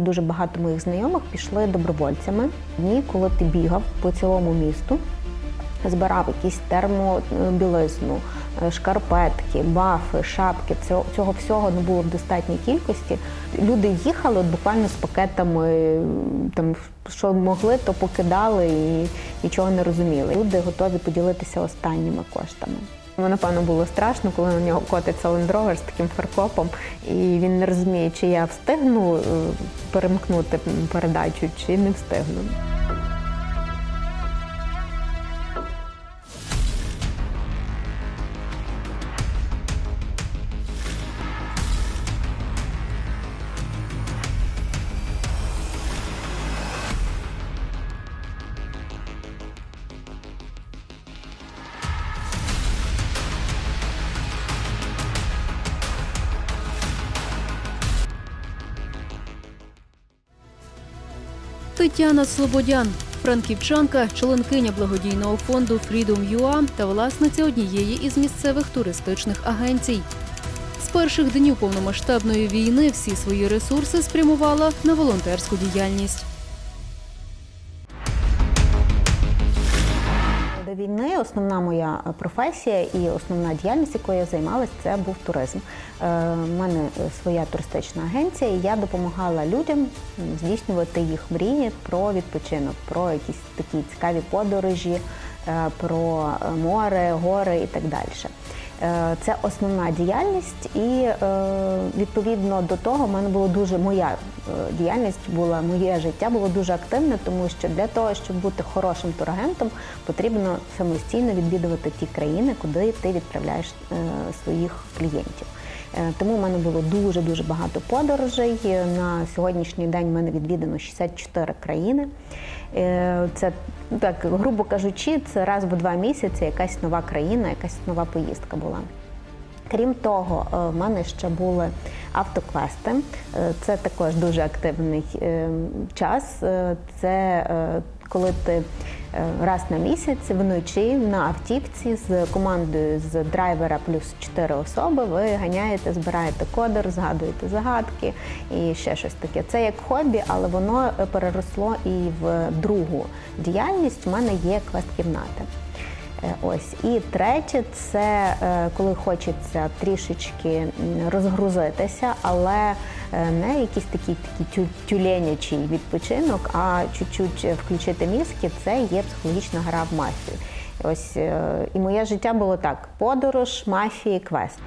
Дуже багато моїх знайомих пішли добровольцями. Дні, коли ти бігав по цілому місту, збирав якісь термобілизну, е, шкарпетки, бафи, шапки. Цього, всього не було в достатній кількості. Люди їхали буквально з пакетами, там що могли, то покидали і нічого не розуміли. Люди готові поділитися останніми коштами. Напевно, було страшно, коли на нього котиться лендровер з таким фаркопом, і він не розуміє, чи я встигну е, перемкнути передачу, чи не встигну. Тетяна Слободян, франківчанка, членкиня благодійного фонду Freedom UA та власниця однієї із місцевих туристичних агенцій. З перших днів повномасштабної війни всі свої ресурси спрямувала на волонтерську діяльність. Основна моя професія і основна діяльність, якою я займалася, це був туризм. Е, У мене своя туристична агенція, і я допомагала людям здійснювати їх мрії про відпочинок, про якісь такі цікаві подорожі, е, про е, море, гори і так далі. Е, Це основна діяльність, і е, відповідно до того в мене було дуже моя е, діяльність була моє життя було дуже активне, тому що для того, щоб бути хорошим турагентом, потрібно самостійно відвідувати ті країни, куди ти відправляєш своїх клієнтів. Тому в мене було дуже дуже багато подорожей. На сьогоднішній день в мене відвідано 64 країни. Е, Це ну, так, грубо кажучи, це раз в два місяці якась нова країна, якась нова поїздка була. Крім того, е, в мене ще були автоквести. Е, Це також дуже активний е, час. Це коли ти раз на місяць вночі на автівці з командою з драйвера плюс 4 особи ви ганяєте, збираєте кодер, згадуєте загадки і ще щось таке. Це як хобі, але воно переросло і в другу діяльність. У мене є квест-кімнати. Е, Ось і третє, це е, коли хочеться трішечки розгрузитися, але е, не якийсь такий такий тю- тюленячий відпочинок, а чуть-чуть включити мізки. Це є психологічна гра в мафію. Ось і моє життя було так: подорож, мафії, квест.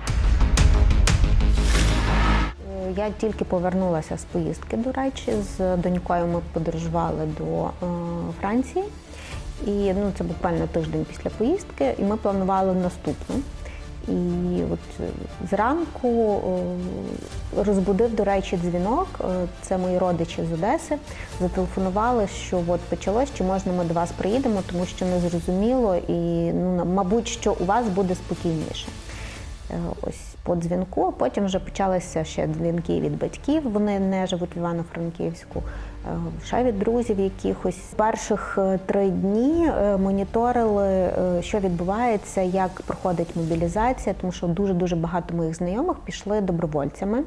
Я тільки повернулася з поїздки, до речі, з донькою ми подорожували до Франції. І ну, це буквально тиждень після поїздки, і ми планували наступну. І от е, зранку розбудив, до речі, дзвінок. Е, Це мої родичі з Одеси. Зателефонували, що от почалось, чи можна ми до вас приїдемо, тому що не зрозуміло, і ну, мабуть, що у вас буде спокійніше. Е, Ось по дзвінку. а Потім вже почалися ще дзвінки від батьків. Вони не живуть в Івано-Франківську. Ще від друзів якихось перших е, три дні е, моніторили, е, що відбувається, як проходить мобілізація, тому що дуже дуже багато моїх знайомих пішли добровольцями.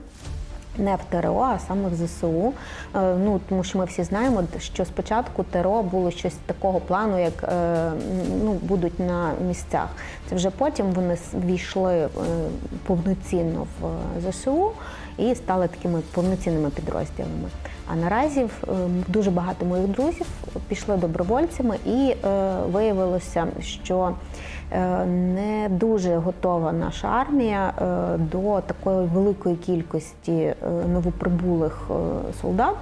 Не в ТРО, а саме в ЗСУ. Ну тому що ми всі знаємо, що спочатку ТРО було щось такого плану, як ну будуть на місцях. Це вже потім вони війшли повноцінно в ЗСУ і стали такими повноцінними підрозділами. А наразі е, дуже багато моїх друзів пішли добровольцями, і е, виявилося, що е, не дуже готова наша армія е, до такої великої кількості е, новоприбулих е, солдат.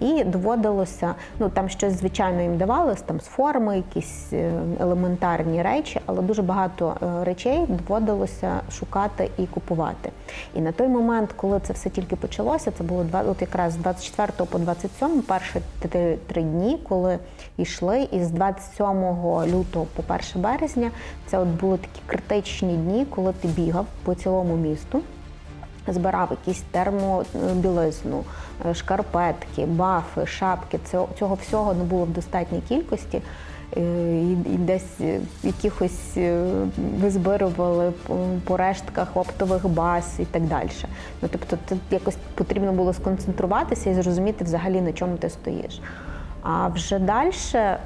І доводилося, ну там щось звичайно їм давалось, там з форми, якісь е, елементарні речі, але дуже багато е, речей доводилося шукати і купувати. І на той момент, коли це все тільки почалося, це було от якраз з 24 по 27, перші три дні, коли йшли, і з 27 лютого по 1 березня, це от були такі критичні дні, коли ти бігав по цілому місту збирав якісь термобілизну, е, шкарпетки, бафи, шапки. Цього, всього не було в достатній кількості. е, і, десь е, якихось визбирували по, рештках оптових баз і так далі. Ну, тобто, це якось потрібно було сконцентруватися і зрозуміти взагалі на чому ти стоїш. А вже далі е,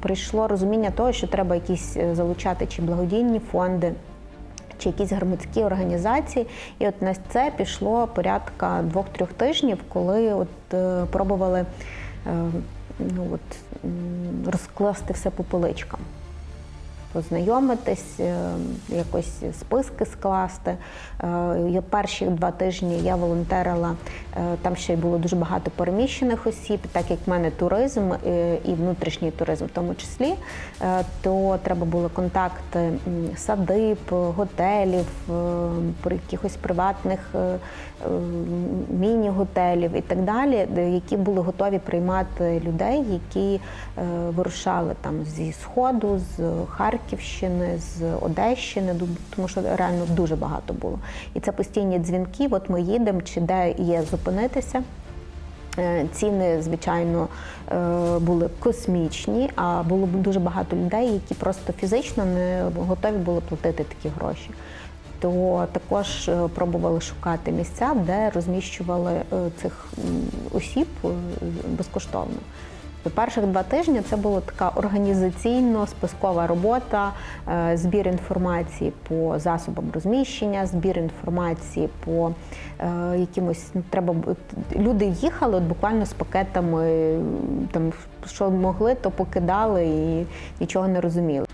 прийшло розуміння того, що треба якісь залучати чи благодійні фонди, чи якісь громадські організації. І от на це пішло порядка двох-трьох тижнів, коли от е, пробували е, ну, от, розкласти все по поличкам. Познайомитись, е, якось списки скласти. Е, перші два тижні я волонтерила, е, там ще й було дуже багато переміщених осіб, так як в мене туризм і внутрішній туризм в тому числі, то треба були контакти садиб, готелів, якихось приватних міні-готелів і так далі, які були готові приймати людей, які вирушали там зі Сходу, з Харківщини, з Одещини, тому що реально дуже багато було. І це постійні дзвінки. От ми їдемо, чи де є зупинитися. Е, Ціни, звичайно, е, були космічні, а було дуже багато людей, які просто фізично не готові були платити такі гроші. То також е, пробували шукати місця, де розміщували цих осіб безкоштовно. То перших два тижні це була така організаційно-спискова робота, е, збір інформації по засобам розміщення, збір інформації по е, якимось ну, треба люди їхали от буквально з пакетами, там що могли, то покидали і нічого не розуміли.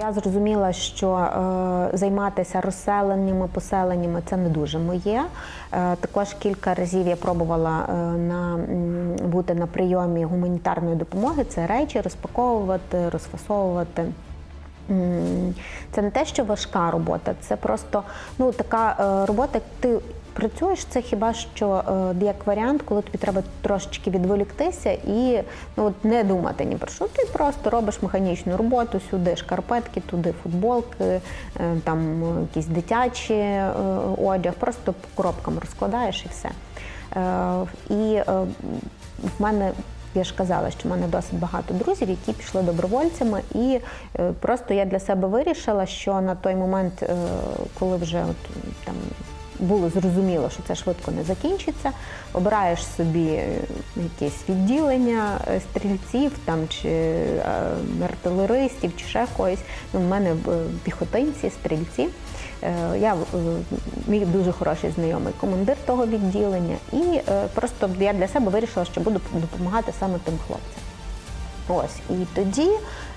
Я зрозуміла, що е, займатися розселеннями, поселеннями це не дуже моє. Е, також кілька разів я пробувала е, на, бути на прийомі гуманітарної допомоги. Це речі розпаковувати, розфасовувати. Це не те, що важка робота, це просто ну, така е, робота, як ти працюєш, це хіба що е, як варіант, коли тобі треба трошечки відволіктися і ну, от не думати ні про що. Ти просто робиш механічну роботу, сюди шкарпетки, туди футболки, е, там е, якісь дитячі одяг, просто по коробкам розкладаєш і все. І в мене я ж казала, що в мене досить багато друзів, які пішли добровольцями, і просто я для себе вирішила, що на той момент, коли вже от, там було зрозуміло, що це швидко не закінчиться, обираєш собі якесь відділення е, стрільців там чи е, артилеристів, чи ще когось. Ну, в мене е, піхотинці, стрільці. Я мій дуже хороший знайомий командир того відділення, і просто я для себе вирішила, що буду допомагати саме тим хлопцям. Ось і тоді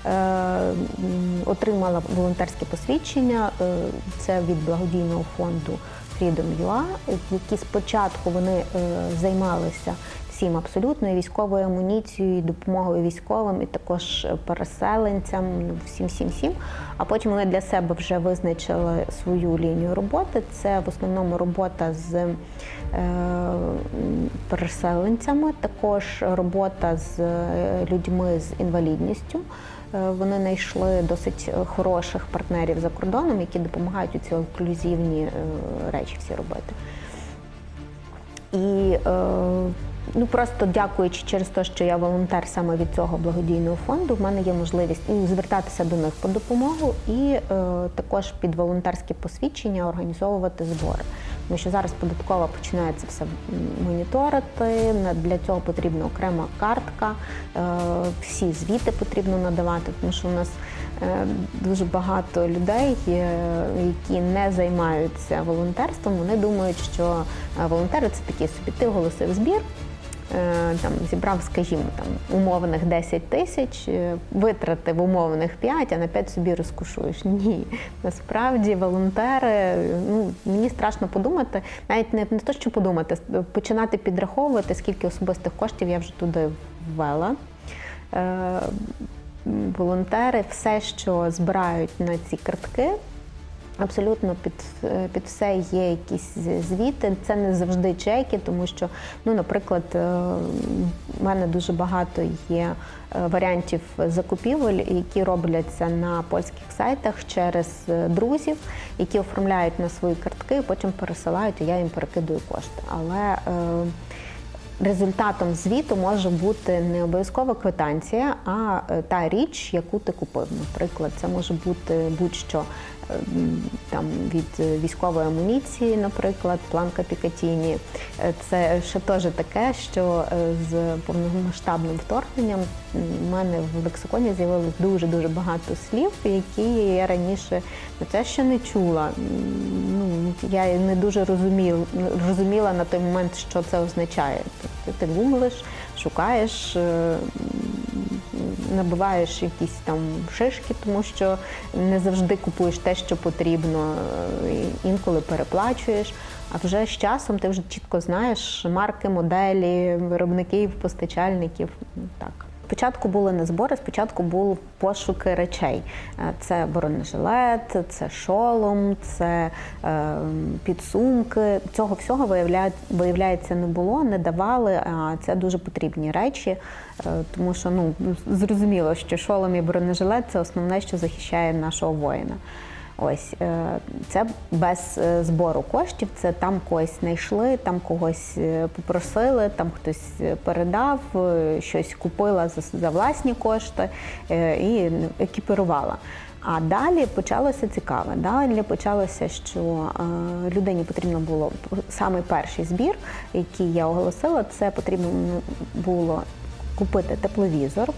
е, отримала волонтерське посвідчення. Це від благодійного фонду Freedom.ua, які спочатку вони е, займалися всім абсолютно військовою амуніцією, допомогою військовим, і також переселенцям, ну, всім, всім, всім. А потім вони для себе вже визначили свою лінію роботи. Це в основному робота з переселенцями, також робота з е, людьми з інвалідністю. Е, Вони знайшли досить е, хороших партнерів за кордоном, які допомагають ці інклюзивні е, речі всі робити. І е, ну просто дякуючи через те, що я волонтер саме від цього благодійного фонду, в мене є можливість і звертатися до них по допомогу, і е, також під волонтерські посвідчення організовувати збори. Тому що зараз податкова починає це все моніторити. Для цього потрібна окрема картка, е, всі звіти потрібно надавати, тому що у нас е, дуже багато людей, е, які не займаються волонтерством. Вони думають, що волонтери це такі собі. Ти оголосив збір. Е, Там зібрав, скажімо, там умовних 10 тисяч, е, витратив умовних 5, а на 5 собі розкушуєш. Ні, насправді волонтери, ну мені страшно подумати, навіть не, не то, що подумати, починати підраховувати, скільки особистих коштів я вже туди ввела. Е, волонтери все, що збирають на ці картки, Абсолютно під, е, під все є якісь звіти. Це не завжди чеки, тому що, ну, наприклад, е, в мене дуже багато є е, варіантів закупівель, які робляться на польських сайтах через друзів, які оформляють на свої картки, потім пересилають, і я їм перекидую кошти. Але результатом звіту може бути не обов'язково квитанція, а е, та річ, яку ти купив. Наприклад, це може бути будь-що е, там від е, військової амуніції, наприклад, планка Пікатіні. Це ще теж таке, що з повномасштабним вторгненням в мене в лексиконі з'явилось дуже дуже багато слів, які я раніше не те, що не чула. Ну я не дуже розумів, розуміла на той момент, що це означає. Ти гуглиш, шукаєш. е, Набиваєш якісь там шишки, тому що не завжди купуєш те, що потрібно, е, інколи переплачуєш. А вже з часом ти вже чітко знаєш марки, моделі, виробників, постачальників. Так. Спочатку були не збори, спочатку були пошуки речей. Е, Це бронежилет, це шолом, це е, підсумки. Цього всього виявля... виявляється не було, не давали. А це дуже потрібні речі, е, тому що ну зрозуміло, що шолом і бронежилет це основне, що захищає нашого воїна. Ось е, це без е, збору коштів. Це там когось знайшли, там когось е, попросили, там хтось передав, щось купила за, власні кошти і екіпірувала. А далі почалося цікаве. Далі почалося, що людині потрібно було саме перший збір, який я оголосила, це потрібно було купити тепловізор.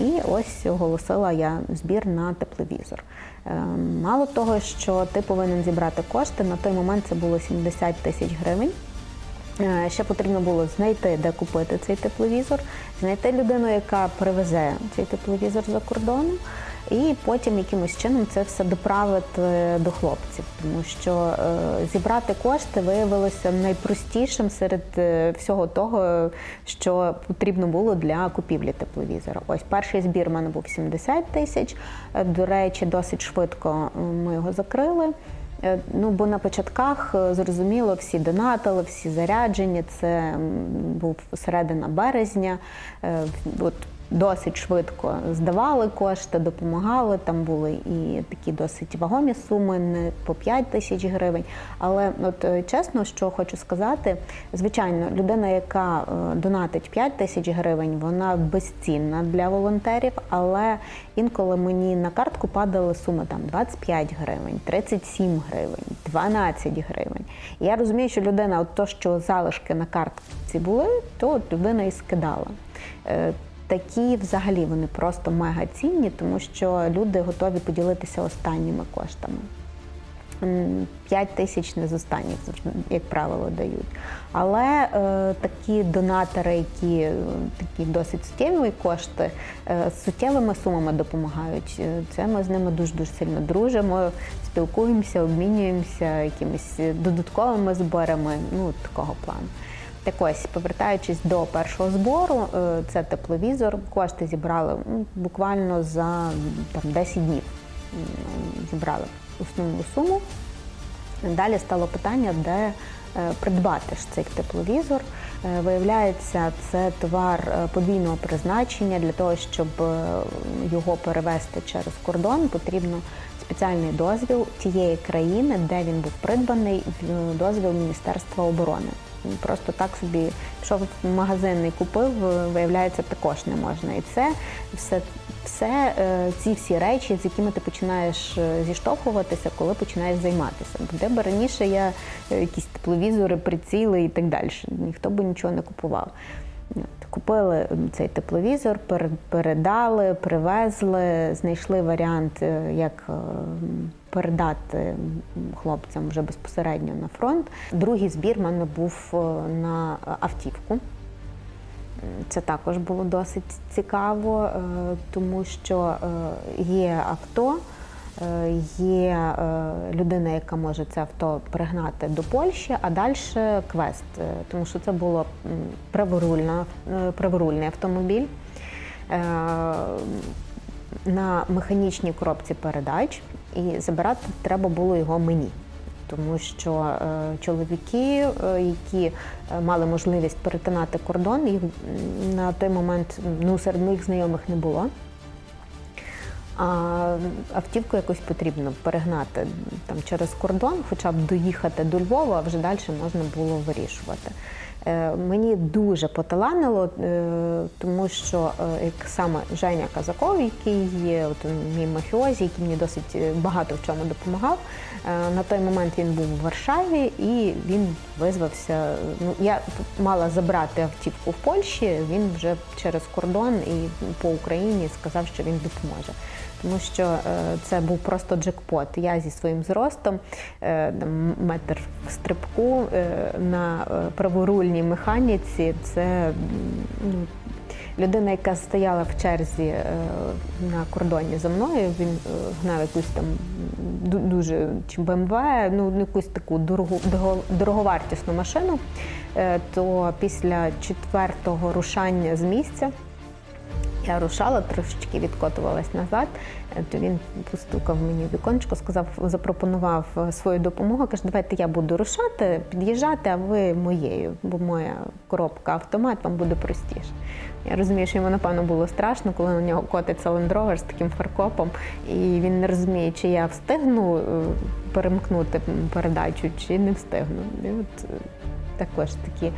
І ось оголосила я збір на тепловізор. Е, Мало того, що ти повинен зібрати кошти, на той момент це було 70 тисяч гривень. Е, Ще потрібно було знайти, де купити цей тепловізор, знайти людину, яка привезе цей тепловізор за кордоном, і потім якимось чином це все доправити до хлопців. Тому що е, зібрати кошти виявилося найпростішим серед е, всього того, що потрібно було для купівлі тепловізора. Ось перший збір у мене був 70 тисяч. Е, До речі, досить швидко ми його закрили. Ну, бо на початках зрозуміло, всі донатили, всі заряджені. Це був середина березня. От досить швидко здавали кошти, допомагали. Там були і такі досить вагомі суми, не по 5 тисяч гривень. Але от е, чесно, що хочу сказати, звичайно, людина, яка е, донатить 5 тисяч гривень, вона безцінна для волонтерів, але інколи мені на картку падали суми там 25 гривень, 37 гривень, 12 гривень. І я розумію, що людина, от то, що залишки на картці були, то от людина і скидала. Е, Такі взагалі вони просто мега цінні, тому що люди готові поділитися останніми коштами. 5 тисяч не з останніх, як правило, дають. Але е, такі донатори, які е, такі досить суттєві кошти, е, суттєвими сумами допомагають. Е, Це ми з ними дуже дуже сильно дружимо, спілкуємося, обмінюємося якимись додатковими зборами, ну такого плану. Так ось, повертаючись до першого збору, е, це тепловізор. Кошти зібрали ну, буквально за там, 10 днів. Зібрали основну суму. Далі стало питання, де е, придбати ж цей тепловізор. Е, Виявляється, це товар подвійного призначення. Для того, щоб його перевести через кордон, потрібно спеціальний дозвіл тієї країни, де він був придбаний, дозвіл Міністерства оборони. Просто так собі пішов в магазин і купив, виявляється, також не можна. І це все, все е, ці всі речі, з якими ти починаєш е, зіштовхуватися, коли починаєш займатися. Бо де б раніше я е, якісь тепловізори, приціли і так далі. Ніхто би нічого не купував. Купили цей тепловізор, пер- передали, привезли, знайшли варіант, як передати хлопцям вже безпосередньо на фронт. Другий збір в мене був е, на автівку. Це також було досить цікаво, е, тому що е, є авто, є людина, яка може це авто пригнати до Польщі, а далі квест, тому що це було праворульний автомобіль. На механічній коробці передач, і забирати треба було його мені тому що е, чоловіки, е, які е, мали можливість перетинати кордон, їх на той момент ну, серед моїх знайомих не було. А автівку якось потрібно перегнати там через кордон, хоча б доїхати до Львова, а вже далі можна було вирішувати. Е, Мені дуже поталанило, е, тому що е, як саме Женя Казаков, який є от мій мафіозі, який мені досить багато в чому допомагав. На той момент він був в Варшаві і він визвався. Ну я мала забрати автівку в Польщі. Він вже через кордон і по Україні сказав, що він допоможе. Тому що е, це був просто джекпот. Я зі своїм зростом, е, метр в стрибку е, на праворульній механіці. Це ну, людина, яка стояла в черзі на кордоні за мною. Він гнав якусь там дуже чи БМВ, ну якусь таку дорогу, дороговартісну машину. То після четвертого рушання з місця. Я рушала, трошечки відкотувалась назад. Е, То він постукав мені в віконечко, сказав, запропонував е, свою допомогу. Каже, давайте я буду рушати, під'їжджати, а ви моєю, бо моя коробка автомат вам буде простіше. Я розумію, що йому напевно було страшно, коли на нього котить Салендровер з таким фаркопом, і він не розуміє, чи я встигну е, перемкнути передачу, чи не встигну. І от також такі е,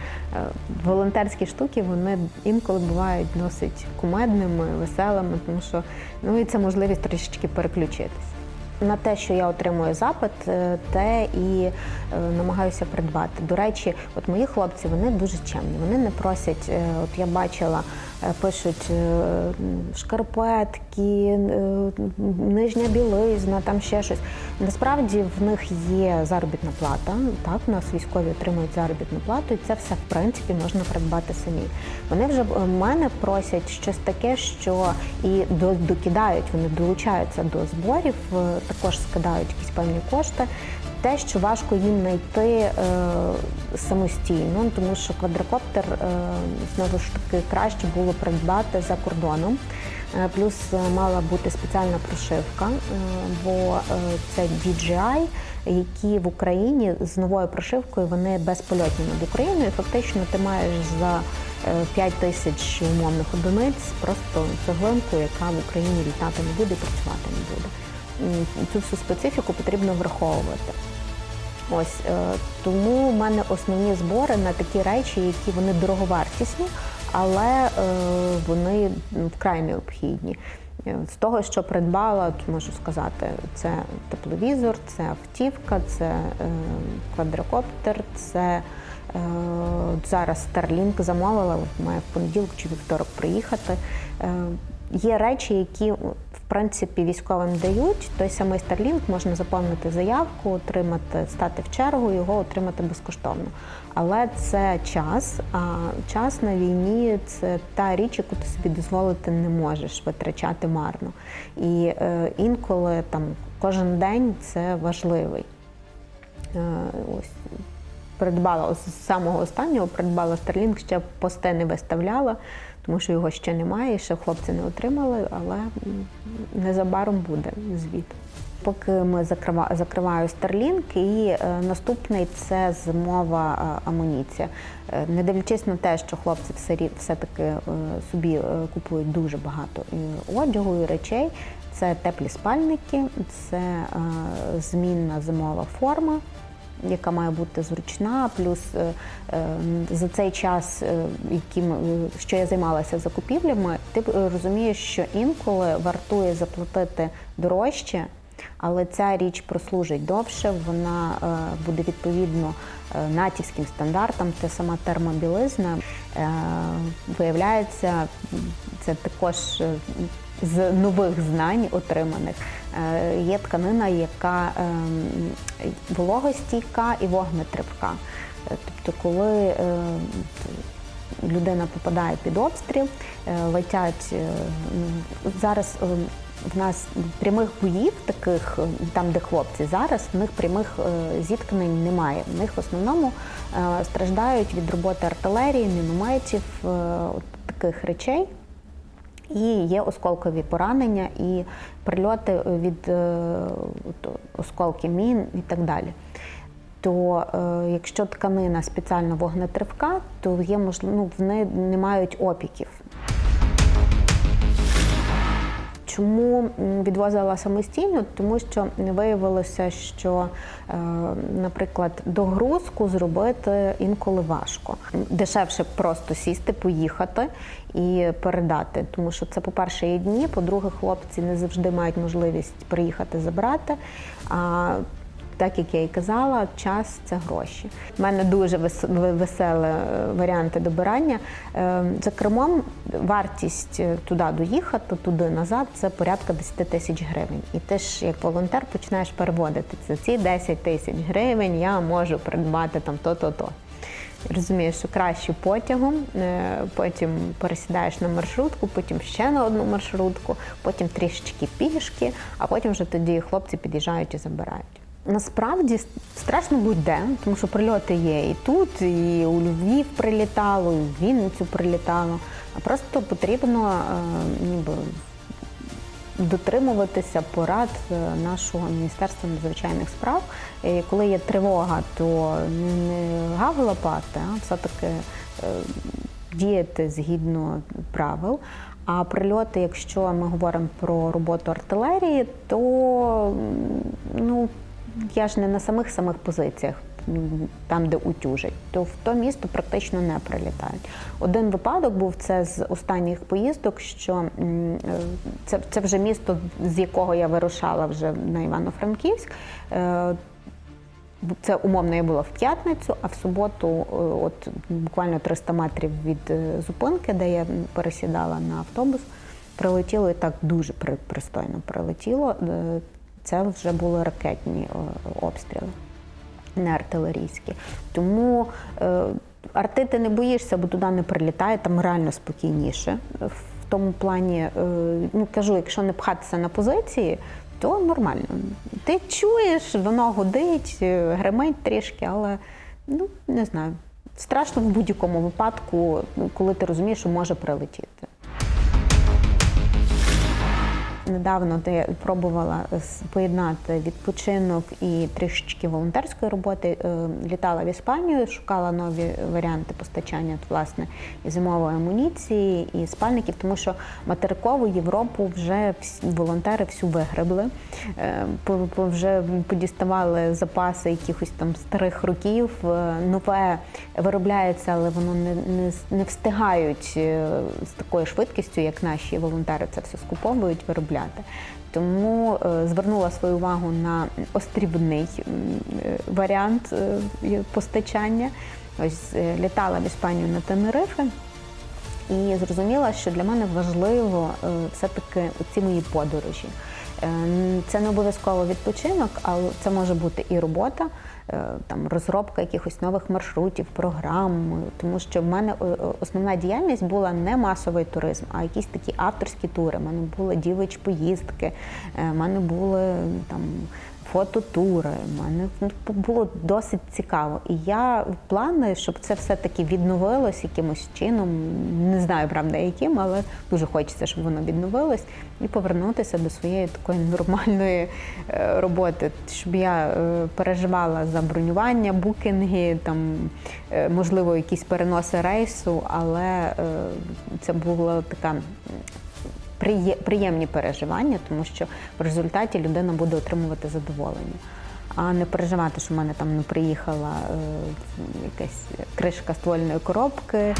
волонтерські штуки, вони інколи бувають досить кумедними, веселими, тому що ну і це можливість трішечки переключитись. На те, що я отримую запит, е, те і е, намагаюся придбати. До речі, от мої хлопці вони дуже чемні. Вони не просять. От я бачила, пишуть е, шкарпетки, е, нижня білизна, там ще щось. Насправді в них є заробітна плата. Так, у нас військові отримують заробітну плату, і це все в принципі можна придбати самі. Вони вже в мене просять щось таке, що і до- докидають, вони долучаються до зборів, е, також скидають якісь певні кошти. Те, що важко їм знайти е, самостійно, тому що квадрокоптер е, знову ж таки краще було придбати за кордоном. Е, Плюс мала бути спеціальна прошивка, бо це DJI, які в Україні з новою прошивкою вони безпольотні над Україною. Фактично, ти маєш за е, 5 тисяч умовних одиниць просто цеглинку, яка в Україні літати не буде, працювати не буде. Цю всю специфіку потрібно враховувати. Ось е, тому в мене основні збори на такі речі, які вони дороговартісні, але е, вони вкрай необхідні. Е, З того, що придбала, можу сказати, це тепловізор, це автівка, це квадрокоптер, це зараз Starlink замовила, має в понеділок чи вівторок приїхати. Є речі, які в принципі військовим дають. Той самий Starlink можна заповнити заявку, отримати, стати в чергу, його отримати безкоштовно. Але це час. А час на війні це та річ, яку ти собі дозволити не можеш витрачати марно. І е, інколи там кожен день це важливий. Е, ось придбала з самого останнього, придбала Starlink, ще пости не виставляла, тому що його ще немає, ще хлопці не отримали, але незабаром буде звіт. Поки ми закрива- закриваю Starlink, і е, наступний це зимова е, амуніція. Е, не дивлячись на те, що хлопці все, все-таки собі купують дуже багато одягу і речей. Це теплі спальники, це змінна зимова форма, яка має бути зручна. Плюс е, е, за цей час, е, яким, що я займалася закупівлями, ти розумієш, що інколи вартує заплатити дорожче, але ця річ прослужить довше, вона буде відповідно натівським стандартам. Це сама термобілизна. Виявляється, це також з нових знань отриманих. Е, Є тканина, яка ем, вологостійка і вогнетривка. Е, Тобто, коли е, людина попадає під обстріл, летять е, зараз. В нас прямих боїв, таких там, де хлопці зараз, в них прямих зіткнень немає. В них в основному страждають від роботи артилерії, мінометів, таких речей. І є осколкові поранення і прильоти від е, осколків мін і так далі. То е, якщо тканина спеціально вогнетривка, то є можливо, ну, вони не мають опіків. Чому відвозила самостійно? Тому що виявилося, що, е, наприклад, догрузку зробити інколи важко. Дешевше просто сісти, поїхати і передати. Тому що це, по-перше, є дні, по-друге, хлопці не завжди мають можливість приїхати забрати. Так як я і казала, час це гроші. У мене дуже веселі е, варіанти добирання. Е, За кермом вартість е, туди доїхати, туди назад це порядка 10 тисяч гривень. І ти ж як волонтер починаєш переводити це. Ці 10 тисяч гривень я можу придбати там то-то, то. Розумієш, що краще потягом, потім пересідаєш на маршрутку, потім ще на одну маршрутку, потім трішечки пішки, а потім вже тоді хлопці під'їжджають і забирають. Насправді страшно будь-де, тому що прильоти є і тут, і у Львів прилітало, і в Вінницю прилітало. А просто потрібно е, ніби дотримуватися порад е, нашого міністерства надзвичайних справ. І коли є тривога, то не- не гав лопати, а все-таки е, діяти згідно правил. А прильоти, якщо ми говоримо про роботу артилерії, то ну я ж не на самих самих позиціях. Там, де утюжать, то в то місто практично не прилітають. Один випадок був це з останніх поїздок, що е, це, це вже місто, з якого я вирушала вже на Івано-Франківськ. Е, це умовно я була в п'ятницю, а в суботу, е, от буквально 300 метрів від зупинки, де я пересідала на автобус, прилетіло і так дуже пристойно прилетіло. Це вже були ракетні е, обстріли, не артилерійські. Тому е, арти ти не боїшся, бо туди не прилітає, там реально спокійніше. В тому плані, е, ну кажу, якщо не пхатися на позиції, то нормально. Ти чуєш, воно гудить, гримить трішки, але ну не знаю. Страшно в будь-якому випадку, коли ти розумієш, що може прилетіти. Недавно я пробувала поєднати відпочинок і трішечки волонтерської роботи. Е, Літала в Іспанію, шукала нові варіанти постачання власне і зимової амуніції, і спальників, тому що материкову Європу вже волонтери всю вигребли. Е, Вже подіставали запаси якихось там старих років. Е, Нове виробляється, але воно не, не, не встигають е, з такою швидкістю, як наші волонтери це все скуповують, виробляти. Тому е, звернула свою увагу на острібний е, варіант е, постачання. Ось літала в Іспанію на Тенерифе. І зрозуміла, що для мене важливо все-таки ці мої подорожі. Це не обов'язково відпочинок, але це може бути і робота, там розробка якихось нових маршрутів, програм. Тому що в мене е, е, основна діяльність була не масовий туризм, а якісь такі авторські тури. У мене були дівич поїздки, в мене були там фототури. У мене ну, було досить цікаво. І я в плани, щоб це все-таки відновилось якимось чином. Не знаю, правда, яким, але дуже хочеться, щоб воно відновилось, і повернутися до своєї такої нормальної е, роботи, щоб я е, переживала за бронювання, букінги, там е, можливо якісь переноси рейсу, але це була така приємні переживання, тому що в результаті людина буде отримувати задоволення. А не переживати, що в мене там не приїхала е, якась кришка ствольної коробки.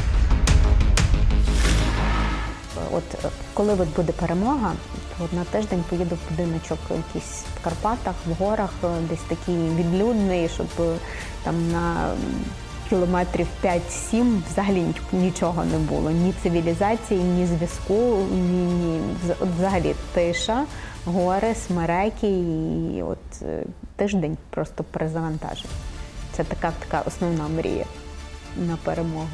От е, коли от буде перемога, то на тиждень поїду в будиночок якийсь в Карпатах, в горах, е, десь такий відлюдний, щоб е, там на кілометрів 5-7 взагалі нічого не було. Ні цивілізації, ні зв'язку, ні, ні взагалі тиша, гори, смереки і от е, тиждень просто перезавантаження. Це така така основна мрія на перемогу.